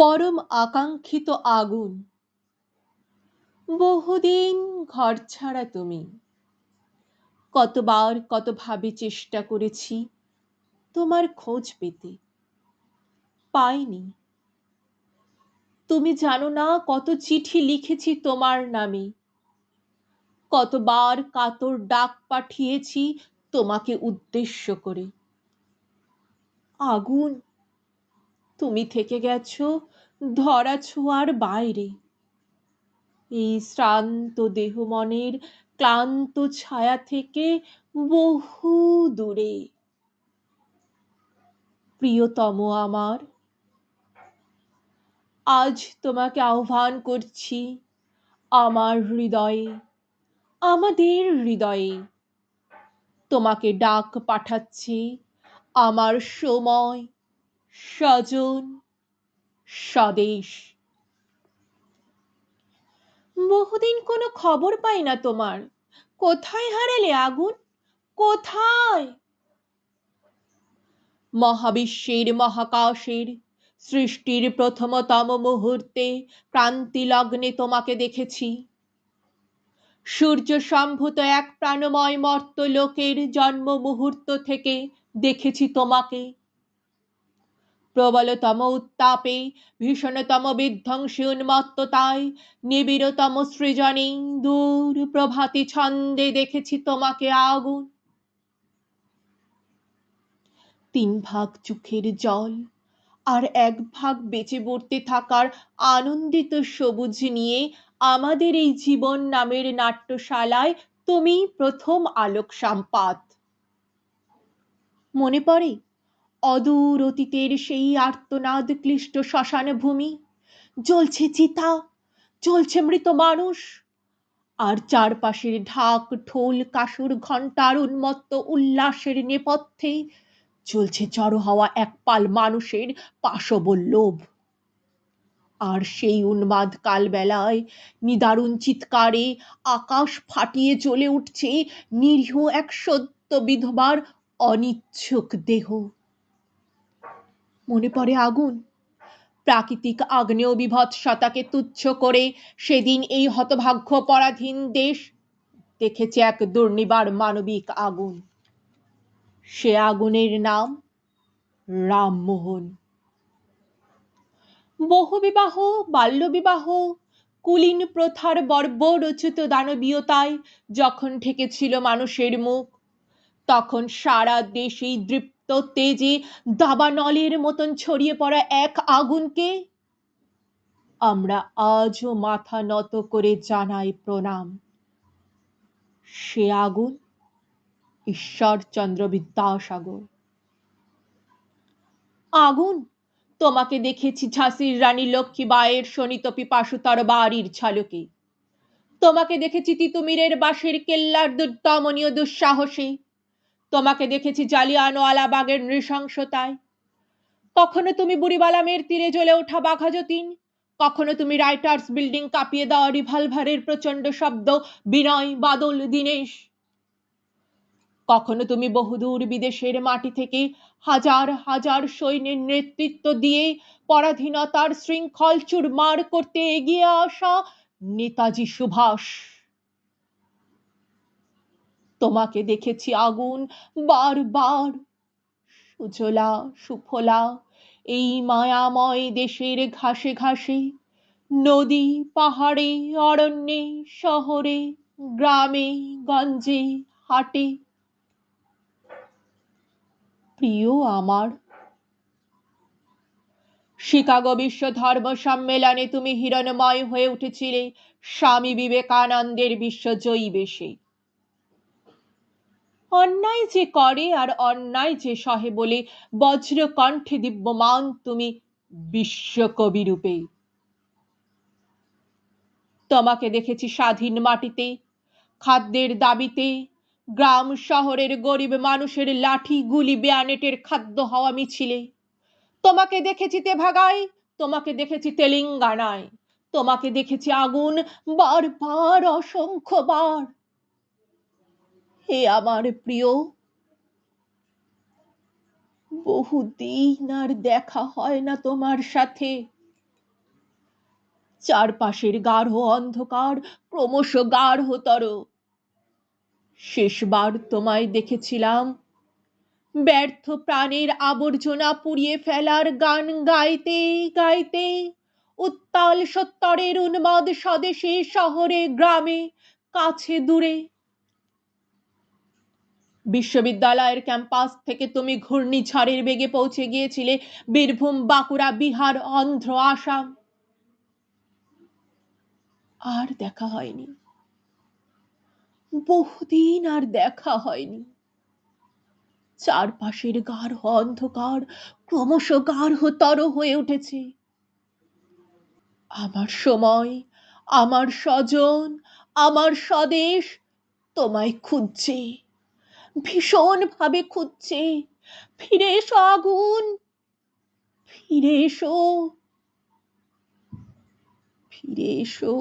পরম আকাঙ্ক্ষিত আগুন। বহুদিন ঘর ছাড়া তুমি। কতবার কতভাবে চেষ্টা করেছি তোমার খোঁজ পেতে। পাইনি। তুমি জানো না কত চিঠি লিখেছি তোমার নামে। কতবার কাতর ডাক পাঠিয়েছি তোমাকে উদ্দেশ্য করে। আগুন, তুমি থেকে গেছো ধরা ছোঁয়ার বাইরে। এই শ্রান্ত দেহ মনের ক্লান্ত ছায়া থেকে বহু দূরে। প্রিয়তম আমার, আজ তোমাকে আহ্বান করছি আমার হৃদয়ে, আমাদের হৃদয়ে। তোমাকে ডাক পাঠাচ্ছি আমার সময়, স্বজন স্বদেশ। বহুদিন কোনো খবর পাই না তোমার। কোথায় হারালে আগুন? কোথায়? মহাবিশ্বের মহাকাশের সৃষ্টির প্রথমতম মুহূর্তে ক্রান্তি লগ্নে তোমাকে দেখেছি। সূর্য সম্ভূত এক প্রাণময় মর্ত লোকের জন্ম মুহূর্ত থেকে দেখেছি তোমাকে। প্রবলতম উত্তাপে ভীষণতম বিধ্বংসী উন্মত্ততায় নিবিড়তম সৃজনে দূর প্রভাতী ছন্দে দেখেছি তোমাকে আগুন। তিন ভাগ চোখের জল আর এক ভাগ বেঁচে পড়তে থাকার আনন্দিত সবুজ নিয়ে আমাদের এই জীবন নামের নাট্যশালায় তুমি প্রথম আলোক সম্পাত মনে পড়ে? অদূর অতীতের সেই আর্তনাদ ক্লিষ্ট শ্মশান ভূমি। জ্বলছে চিতা চলছে মৃত মানুষ। আর চারপাশের ঢাক, ঢোল কাসুর ঘণ্টার উন্মত্ত উল্লাসের নেপথ্যে চলছে জড়ো হওয়া এক পাল মানুষের লোভ। আর সেই উন্মাদ কালবেলায় নিদারুণ চিৎকারে আকাশ ফাটিয়ে চলে উঠছে নিরীহ এক সত্য বিধবার অনিচ্ছুক দেহ। মনে পড়ে আগুন। প্রাকৃতিক আগ্নেয় বিভৎসতাকে তুচ্ছ করে সেদিন এই হতভাগ্য পরাধীন দেশ দেখেছে এক দুর্নিবার মানবিক আগুন। সে আগুনের নাম রামমোহন। বহুবিবাহ, বাল্যবিবাহ, কুলীন প্রথার বর্বরচিত দানবীয়তায় যখন ঠেকেছিল মানুষের মুখ, তখন সারা দেশেই দৃপ্ত তেজে দাবানলের মতন ছড়িয়ে পড়া এক আগুনকে আমরা আজও মাথা নত করে জানাই প্রণাম। সে আগুন ঈশ্বরচন্দ্র বিদ্যাসাগর। আগুন, তোমাকে দেখেছি ঝাঁসির রানী লক্ষ্মীবাইয়ের শোণিত পিপাসুতর বাড়ির ঝালকে। তোমাকে দেখেছি তিতুমিরের বাঁশের কেল্লার দুর্দমনীয় দুঃসাহসে। তোমাকে দেখেছি জালিয়ানওয়ালাবাগের নৃশংসতায়। কখনো তুমি বুড়িবালা বুড়িবালামের তীরে জ্বলে ওঠা বাঘা যতীন কখনো তুমি রাইটার্স বিল্ডিং কাঁপিয়ে দেওয়া রিভলভারের প্রচণ্ড শব্দ, বিনয়, বাদল, দীনেশ? কখনো তুমি বহুদূর বিদেশের মাটি থেকে হাজার হাজার সৈন্যের নেতৃত্ব দিয়ে পরাধীনতার শৃঙ্খল চুরমার করতে এগিয়ে আসা নেতাজি সুভাষ তোমাকে দেখেছি আগুন বারবার সুজলা, সুফলা, এই মায়াময় দেশের ঘাসে ঘাসে, নদী, পাহাড়ে, অরণ্যে, শহরে, গ্রামে, গঞ্জে, হাটে। প্রিয় আমার, শিকাগো বিশ্ব ধর্ম সম্মেলনে তুমি হিরণময় হয়ে উঠেছিলে স্বামী বিবেকানন্দের বিশ্বজয়ী বেশে। অন্যায় যে করে আর অন্যায় যে সহে বলে বজ্র কণ্ঠে দিব্যমান তুমি বিশ্বকবি রূপে। তোমাকে দেখেছি স্বাধীন মাটিতে, খাদ্যের দাবিতে, গ্রাম শহরের গরিব মানুষের লাঠি গুলি বেয়ানেটের খাদ্য হওয়া মিছিলে। তোমাকে দেখেছি তেভাগায়, তোমাকে দেখেছি তেলেঙ্গানায়, তোমাকে দেখেছি আগুন বারবার, অসংখ্যবার। হে আমার প্রিয়। বহুদিন আর দেখা হয় না তোমার সাথে। চারপাশের গাঢ় অন্ধকার ক্রমশ গাঢ়তর। শেষবার তোমায় দেখেছিলাম। ব্যর্থ প্রাণের আবর্জনা পুড়িয়ে ফেলার গান গাইতে গাইতে উত্তাল সত্তরের উন্মাদ স্বদেশে, শহরে, গ্রামে, কাছে, দূরে বিশ্ববিদ্যালয়ের ক্যাম্পাস থেকে তুমি ঘূর্ণিঝড়ের বেগে পৌঁছে গিয়েছিলে। বীরভূম, বাঁকুড়া, বিহার, অন্ধ্র, আসাম। আর দেখা হয়নি। বহুদিন আর দেখা হয়নি। চারপাশের গাঢ় অন্ধকার ক্রমশ গাঢ়তর হয়ে উঠেছে। আমার সময়, আমার স্বজন, আমার স্বদেশ তোমায় খুঁজছে। ভীষণ ভাবে খুঁজছে। ফিরে এসো আগুন। ফিরে এসো। ফিরে এসো।